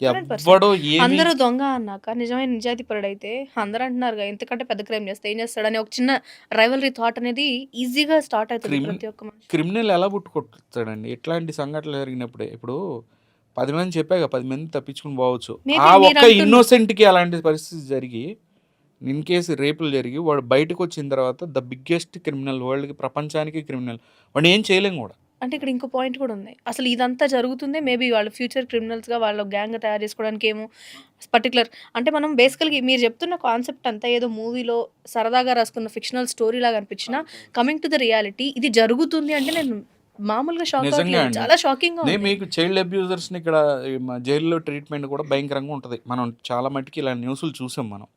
100%. ఎవ్వడో ఏమి అందరూ దొంగ అన్నాక నిజమైన నిజాయితీ పరుడైతే అందరూ అంటున్నారు ఎంతకంటే పెద్ద క్రైమ్ చేస్తే ఏం చేస్తాడని ఒక చిన్న రైవలరీ థాట్ అనేది ఈజీగా స్టార్ట్ అవుతుంది ప్రతి ఒక్క క్రిమినల్ ఎలా పుట్టుకొస్తాడండి ఇట్లాంటి సంఘటనలు జరిగినప్పుడే ఇప్పుడు పది మంది చెప్పాక పది మంది తప్పించుకుని పోవచ్చు. ఆ ఒక్క అంటున్న- innocent కి అలాంటి పరిస్థితి జరిగి ఇన్ కేసు రేపులు జరిగి వాడు బయటకు వచ్చిన తర్వాత ద బిగ్గెస్ట్ క్రిమినల్ వరల్డ్కి ప్రపంచానికి క్రిమినల్ వాడు ఏం చేయలేం కూడా. అంటే ఇక్కడ ఇంకో పాయింట్ కూడా ఉంది. అసలు ఇదంతా జరుగుతుంది మేబీ వాళ్ళు ఫ్యూచర్ క్రిమినల్స్గా వాళ్ళ గ్యాంగ్ తయారు చేసుకోవడానికి ఏమో పర్టికులర్ అంటే మనం బేసికల్గా మీరు చెప్తున్న కాన్సెప్ట్ అంతా ఏదో మూవీలో సరదాగా రాసుకున్న ఫిక్షనల్ స్టోరీ లాగా అనిపించిన కమింగ్ టు ద రియాలిటీ ఇది జరుగుతుంది అంటే నేను మామూలుగా షాక్. చాలా షాకింగ్ నేను మీకు చైల్డ్ అబ్యూజర్స్ని ఇక్కడ జైల్లో ట్రీట్మెంట్ కూడా భయంకరంగా ఉంటుంది. మనం చాలా మట్టుకి ఇలా న్యూస్లు చూసాం మనం.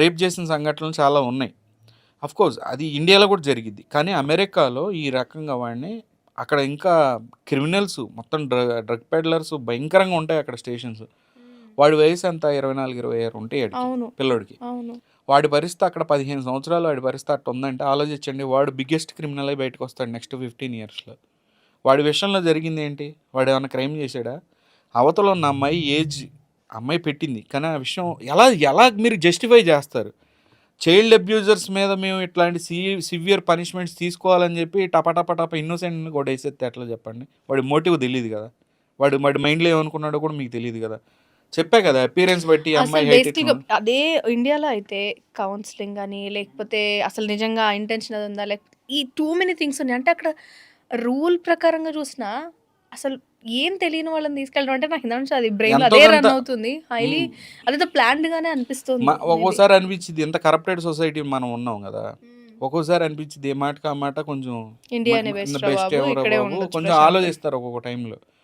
రేప్ చేసిన సంఘటనలు చాలా ఉన్నాయి. అఫ్ కోర్స్ అది ఇండియాలో కూడా జరిగింది కానీ అమెరికాలో ఈ రకంగా వాడిని అక్కడ ఇంకా క్రిమినల్స్ మొత్తం డ్రగ్ డ్రగ్ పెడ్లర్స్ భయంకరంగా ఉంటాయి అక్కడ స్టేషన్స్. వాడి వయసు ఎంత? ఇరవై నాలుగు ఇరవై ఆరు అవును. పిల్లోడికి. వాడి పరిస్థితి అక్కడ పదిహేను సంవత్సరాలు వాడి పరిస్థితి అట్ట ఉందంటే ఆలోచించండి వాడు బిగ్గెస్ట్ క్రిమినల్ అయి బయటకు వస్తాడు నెక్స్ట్ ఫిఫ్టీన్ ఇయర్స్లో. వాడి విషయంలో జరిగింది ఏంటి? వాడు ఏమైనా క్రైమ్ చేశాడా? అవతల ఉన్న అమ్మాయి ఏజ్ అమ్మాయి పెట్టింది. కానీ ఆ విషయం ఎలా ఎలా మీరు జస్టిఫై చేస్తారు? చైల్డ్ అబ్యూజర్స్ మీద మేము ఇట్లాంటి సి సివియర్ పనిష్మెంట్స్ తీసుకోవాలని చెప్పి టపటప టప ఇన్నోసెంట్ని కూడా వేసేస్తే ఎట్లా చెప్పండి? వాడి మోటివ్ తెలియదు కదా. వాడు వాడి మైండ్లో ఏమనుకున్నాడో కూడా మీకు తెలియదు కదా. చెప్పా కదా అపీరెన్స్ బట్టి అమ్మాయి అదే ఇండియాలో అయితే కౌన్సిలింగ్ కానీ లేకపోతే అసలు నిజంగా ఇంటెన్షన్ అది ఉందా? లేకపోతే ఈ టూ మెనీ థింగ్స్ ఉన్నాయి. అంటే అక్కడ రూల్ ప్రకారంగా చూసినా అసలు ఏం తెలియని వాళ్ళని తీసుకెళ్ళడం అంటే నాకు ఇంత నుంచి అది బ్రెయిన్ అదే రన్ అవుతుంది. హైలీ. అదేదో ప్లాన్డ్ గానే అనిపిస్తుంది ఒక్కోసారి అనిపించింది ఎంత కరప్టెడ్ సొసైటీ మనం ఉన్నాం కదా. ఒక్కోసారి అనిపించింది ఏ మాటకి ఆ మాట కొంచెం ఇండియానే బెస్ట్ కొంచెం. ఆలోచిస్తారు ఒక్కొక్క టైంలో